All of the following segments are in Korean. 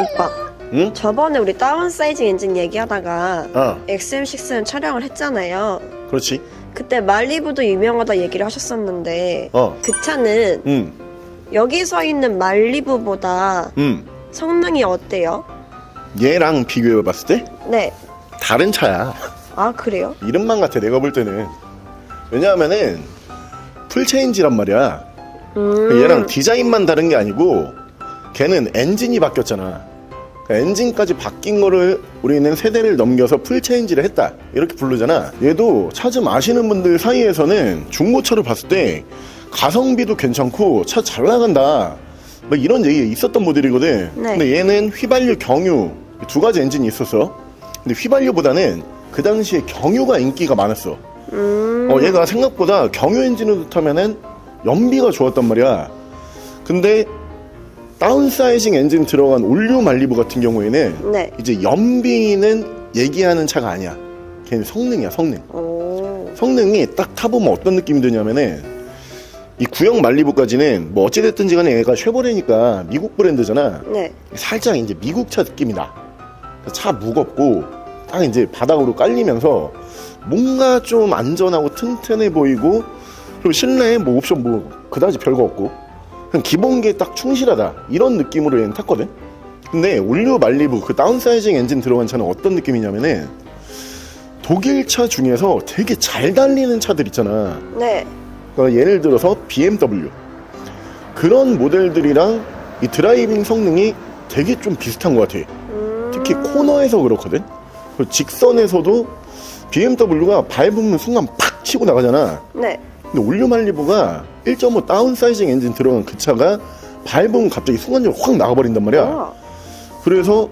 오빠 응? 저번에 우리 다운사이징 엔진 얘기하다가 어, XM6는 촬영을 했잖아요 그렇지. 그때 말리부도 유명하다 얘기를 하셨었는데 어, 그 차는 음, 여기 서 있는 말리부보다 음. 성능이 어때요? 얘랑 비교해봤을 때 네. 다른 차야. 아 그래요? 이름만 같아 내가 볼 때는. 왜냐하면은 풀체인지란 말이야. 음. 얘랑 디자인만 다른 게 아니고 걔는 엔진이 바뀌었잖아. 그러니까 엔진까지 바뀐 거를 우리는 세대를 넘겨서 풀체인지를 했다. 이렇게 부르잖아. 얘도 차 좀 아시는 분들 사이에서는 중고차로 봤을 때 가성비도 괜찮고 차 잘 나간다. 뭐 이런 얘기 있었던 모델이거든. 네. 근데 얘는 휘발유, 경유 두 가지 엔진이 있었어. 근데 휘발유보다는 그 당시에 경유가 인기가 많았어. 음. 어, 얘가 생각보다 경유 엔진을 타면은 연비가 좋았단 말이야. 근데 다운사이징 엔진 들어간 올류 말리부 같은 경우에는 네. 이제 연비는 얘기하는 차가 아니야. 걔는 성능이야, 성능. 오. 성능이 딱 타보면 어떤 느낌이 드냐면은 이 구형 말리부까지는 뭐 어찌됐든지 간에 얘가 쉐보레니까 미국 브랜드잖아. 네. 살짝 이제 미국 차 느낌이 나. 차 무겁고 딱 이제 바닥으로 깔리면서 뭔가 좀 안전하고 튼튼해 보이고 그리고 실내에 뭐 옵션 뭐 그다지 별거 없고 그냥 기본기에 딱 충실하다 이런 느낌으로 얘는 탔거든. 근데 올류 말리부 그 다운사이징 엔진 들어간 차는 어떤 느낌이냐면은 독일 차 중에서 되게 잘 달리는 차들 있잖아. 네. 그러니까 예를 들어서 BMW 그런 모델들이랑 이 드라이빙 성능이 되게 좀 비슷한 것 같아. 음. 특히 코너에서 그렇거든. 그리고 직선에서도 BMW가 밟으면 순간 팍 치고 나가잖아. 네. 근데 올류 말리부가 1.5 다운사이징 엔진 들어간 그 차가 밟으면 갑자기 순간적으로 확 나가버린단 말이야. 우와. 그래서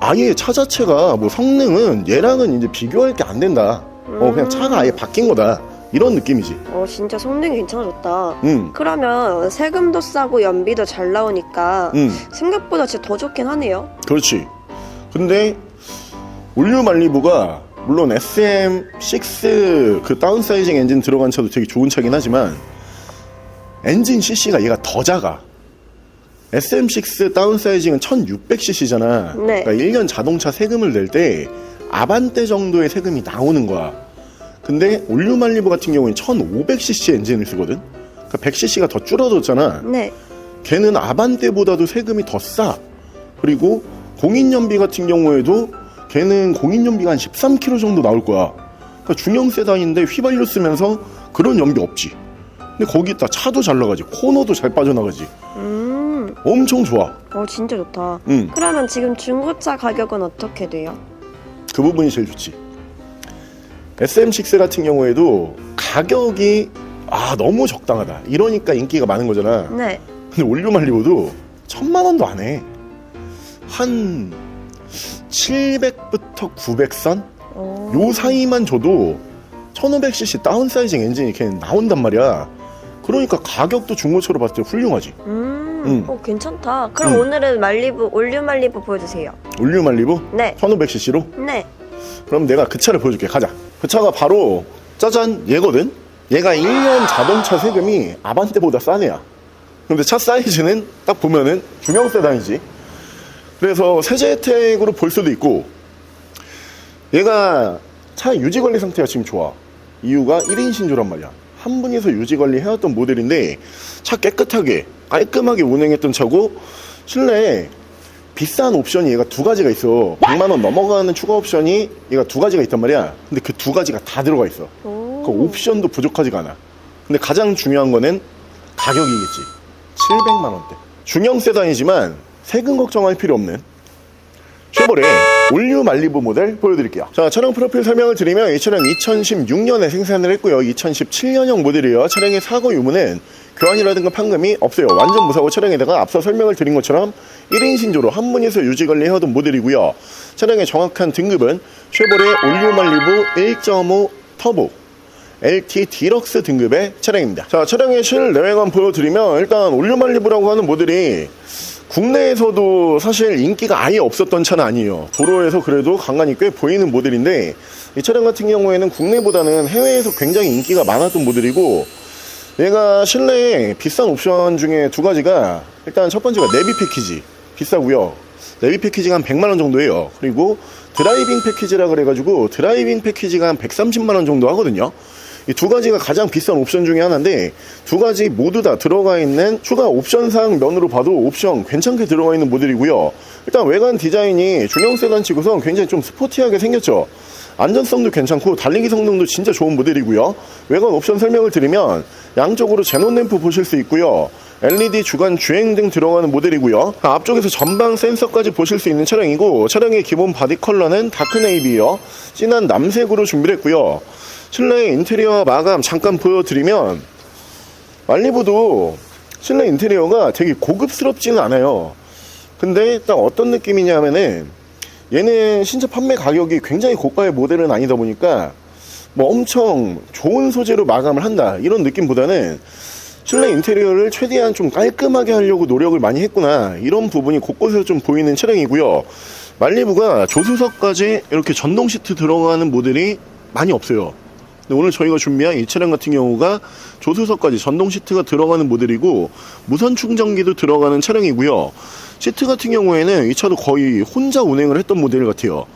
아예 차 자체가 뭐 성능은 얘랑은 이제 비교할 게 안 된다. 어, 그냥 차가 아예 바뀐 거다. 이런 느낌이지. 어 진짜 성능이 괜찮아졌다. 응. 그러면 세금도 싸고 연비도 잘 나오니까 응. 생각보다 진짜 더 좋긴 하네요. 그렇지. 근데 올류 말리부가 물론 SM6 그 다운사이징 엔진 들어간 차도 되게 좋은 차긴 하지만 엔진 CC가 얘가 더 작아. SM6 다운사이징은 1600cc잖아. 네. 그러니까 1년 자동차 세금을 낼 때 아반떼 정도의 세금이 나오는 거야. 근데 올류 말리부 같은 경우는 1500cc 엔진을 쓰거든. 그러니까 100cc가 더 줄어들었잖아. 네. 걔는 아반떼보다도 세금이 더 싸. 그리고 공인연비 같은 경우에도 걔는 공인연비가 한 13km 정도 나올 거야. 그러니까 중형 세단인데 휘발유 쓰면서 그런 연비 없지. 근데 거기다 차도 잘 나가지. 코너도 잘 빠져나가지. 음. 엄청 좋아. 어 진짜 좋다. 응. 그러면 지금 중고차 가격은 어떻게 돼요? 그 부분이 제일 좋지. SM6 같은 경우에도 가격이 아 너무 적당하다. 이러니까 인기가 많은 거잖아. 네. 근데 올류 말리고도 천만 원도 안 해. 한 700부터 900선? 어. 요 사이만 줘도 1500cc 다운사이징 엔진이 걔는 나온단 말이야. 그러니까 가격도 중고차로 봤을 때 훌륭하지. 음. 응. 어 괜찮다. 그럼 응. 오늘은 말리부 올류 말리부 보여주세요. 올류 말리부 네. 1500cc로? 네. 그럼 내가 그 차를 보여줄게. 가자. 그 차가 바로 짜잔 얘거든. 얘가 1년 자동차 세금이 아반떼보다 싼 애야. 근데 차 사이즈는 딱 보면은 중형 세단이지. 그래서 세제 혜택으로 볼 수도 있고 얘가 차 유지 관리 상태가 지금 좋아. 이유가 1인 신조란 말이야. 한 분이서 유지 관리 해왔던 모델인데 차 깨끗하게 깔끔하게 운행했던 차고 실내에 비싼 옵션이 얘가 두 가지가 있어. 100만 원 넘어가는 추가 옵션이 얘가 두 가지가 있단 말이야. 근데 그 두 가지가 다 들어가 있어. 오. 그 옵션도 부족하지가 않아. 근데 가장 중요한 거는 가격이겠지. 700만 원대. 중형 세단이지만 세금 걱정할 필요 없는 쉐보레 올류 말리부 모델 보여드릴게요. 자, 차량 프로필 설명을 드리면 이 차량 2016년에 생산을 했고요. 2017년형 모델이에요. 차량의 사고 유무는 교환이라든가 판금이 없어요. 완전 무사고 차량에다가 앞서 설명을 드린 것처럼 1인 신조로 한 분이서 유지 관리해오던 모델이고요. 차량의 정확한 등급은 쉐보레 올류 말리부 1.5 터보 LT 디럭스 등급의 차량입니다. 자, 차량의 실내외관 보여드리면 일단 올류말리브라고 하는 모델이 국내에서도 사실 인기가 아예 없었던 차는 아니에요. 도로에서 그래도 간간히 꽤 보이는 모델인데 이 차량 같은 경우에는 국내보다는 해외에서 굉장히 인기가 많았던 모델이고 얘가 실내에 비싼 옵션 중에 두 가지가 일단 첫 번째가 내비 패키지 비싸고요. 내비 패키지가 한 100만 원 정도 해요. 그리고 드라이빙 패키지라 그래가지고 드라이빙 패키지가 한 130만 원 정도 하거든요. 이 두 가지가 가장 비싼 옵션 중에 하나인데 두 가지 모두 다 들어가 있는 추가 옵션상 면으로 봐도 옵션 괜찮게 들어가 있는 모델이고요. 일단 외관 디자인이 중형 세단 치고선 굉장히 좀 스포티하게 생겼죠. 안전성도 괜찮고 달리기 성능도 진짜 좋은 모델이고요. 외관 옵션 설명을 드리면 양쪽으로 제논 램프 보실 수 있고요. LED 주간 주행 등 들어가는 모델이고요. 앞쪽에서 전방 센서까지 보실 수 있는 차량이고 차량의 기본 바디 컬러는 다크 네이비요. 진한 남색으로 준비를 했고요. 실내 인테리어 마감 잠깐 보여드리면 말리부도 실내 인테리어가 되게 고급스럽지는 않아요. 근데 딱 어떤 느낌이냐면은 얘는 신차 판매 가격이 굉장히 고가의 모델은 아니다 보니까 뭐 엄청 좋은 소재로 마감을 한다 이런 느낌보다는 실내 인테리어를 최대한 좀 깔끔하게 하려고 노력을 많이 했구나 이런 부분이 곳곳에서 좀 보이는 차량이고요 말리부가 조수석까지 이렇게 전동 시트 들어가는 모델이 많이 없어요 근데 오늘 저희가 준비한 이 차량 같은 경우가 조수석까지 전동 시트가 들어가는 모델이고 무선 충전기도 들어가는 차량이고요. 시트 같은 경우에는 이 차도 거의 혼자 운행을 했던 모델 같아요.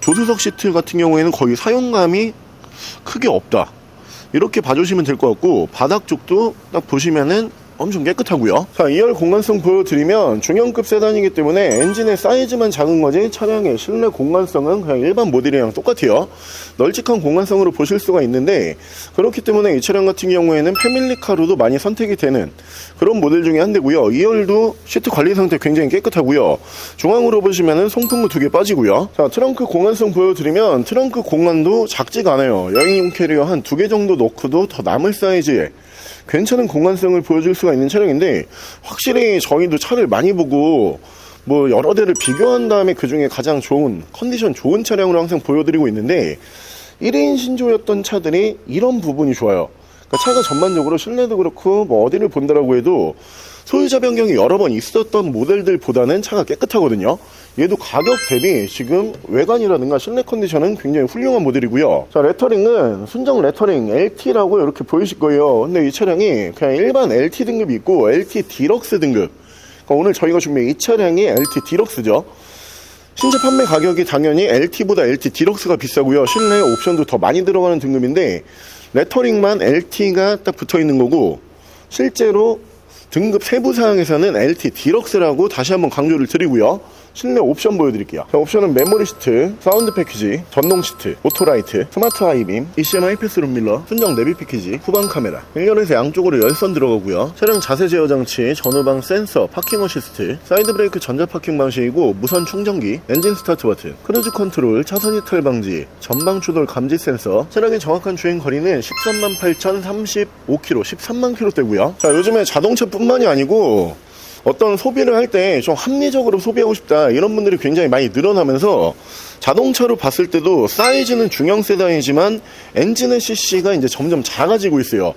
조수석 시트 같은 경우에는 거의 사용감이 크게 없다. 이렇게 봐주시면 될 것 같고 바닥 쪽도 딱 보시면은 엄청 깨끗하고요. 자, 2열 공간성 보여드리면 중형급 세단이기 때문에 엔진의 사이즈만 작은 거지 차량의 실내 공간성은 그냥 일반 모델이랑 똑같아요. 널찍한 공간성으로 보실 수가 있는데 그렇기 때문에 이 차량 같은 경우에는 패밀리카로도 많이 선택이 되는 그런 모델 중에 한 대고요. 2열도 시트 관리 상태 굉장히 깨끗하고요. 중앙으로 보시면은 송풍구 두 개 빠지고요. 자, 트렁크 공간성 보여드리면 트렁크 공간도 작지가 않아요. 여행용 캐리어 한 두 개 정도 넣고도 더 남을 사이즈에 괜찮은 공간성을 보여줄 수가 있는 차량인데 확실히 저희도 차를 많이 보고 뭐 여러 대를 비교한 다음에 그 중에 가장 좋은 컨디션 좋은 차량으로 항상 보여드리고 있는데 1인 신조였던 차들이 이런 부분이 좋아요. 그러니까 차가 전반적으로 실내도 그렇고 뭐 어디를 본다라고 해도 소유자 변경이 여러 번 있었던 모델들보다는 차가 깨끗하거든요. 얘도 가격 대비 지금 외관이라든가 실내 컨디션은 굉장히 훌륭한 모델이고요. 자, 레터링은 순정 레터링 LT라고 이렇게 보이실 거예요. 근데 이 차량이 그냥 일반 LT 등급이 있고 LT 디럭스 등급. 그러니까 오늘 저희가 준비한 이 차량이 LT 디럭스죠. 신차 판매 가격이 당연히 LT보다 LT 디럭스가 비싸고요. 실내 옵션도 더 많이 들어가는 등급인데 레터링만 LT가 딱 붙어 있는 거고 실제로 등급 세부 사항에서는 LT 디럭스라고 다시 한번 강조를 드리고요. 실내 옵션 보여드릴게요. 자, 옵션은 메모리 시트, 사운드 패키지, 전동 시트, 오토라이트, 스마트 하이빔, ECM 하이패스 룸 밀러, 순정 내비 패키지, 후방 카메라, 1열에서 양쪽으로 열선 들어가고요. 차량 자세 제어 장치, 전후방 센서, 파킹 어시스트, 사이드 브레이크 전자 파킹 방식이고 무선 충전기, 엔진 스타트 버튼, 크루즈 컨트롤, 차선 이탈 방지, 전방 추돌 감지 센서, 차량의 정확한 주행 거리는 13만 8,035km, 13만 km대고요. 자, 요즘에 자동차뿐만이 아니고 어떤 소비를 할 때 좀 합리적으로 소비하고 싶다 이런 분들이 굉장히 많이 늘어나면서 자동차로 봤을 때도 사이즈는 중형 세단이지만 엔진의 CC가 이제 점점 작아지고 있어요.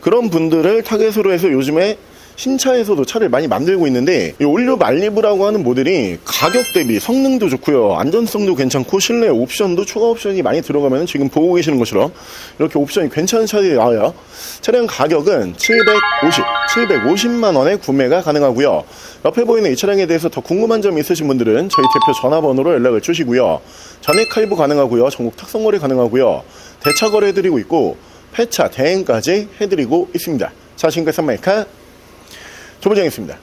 그런 분들을 타겟으로 해서 요즘에 신차에서도 차를 많이 만들고 있는데 이 올류 말리브라고 하는 모델이 가격 대비 성능도 좋고요. 안전성도 괜찮고 실내 옵션도 추가 옵션이 많이 들어가면 지금 보고 계시는 것처럼 이렇게 옵션이 괜찮은 차들이 나와요. 차량 가격은 750, 750만 원에 구매가 가능하고요. 옆에 보이는 이 차량에 대해서 더 궁금한 점이 있으신 분들은 저희 대표 전화번호로 연락을 주시고요. 전액 할부 가능하고요. 전국 탁송 거래 가능하고요. 대차 거래 해드리고 있고 폐차 대행까지 해드리고 있습니다. 자 지금까지 선마이카 조부장이었습니다.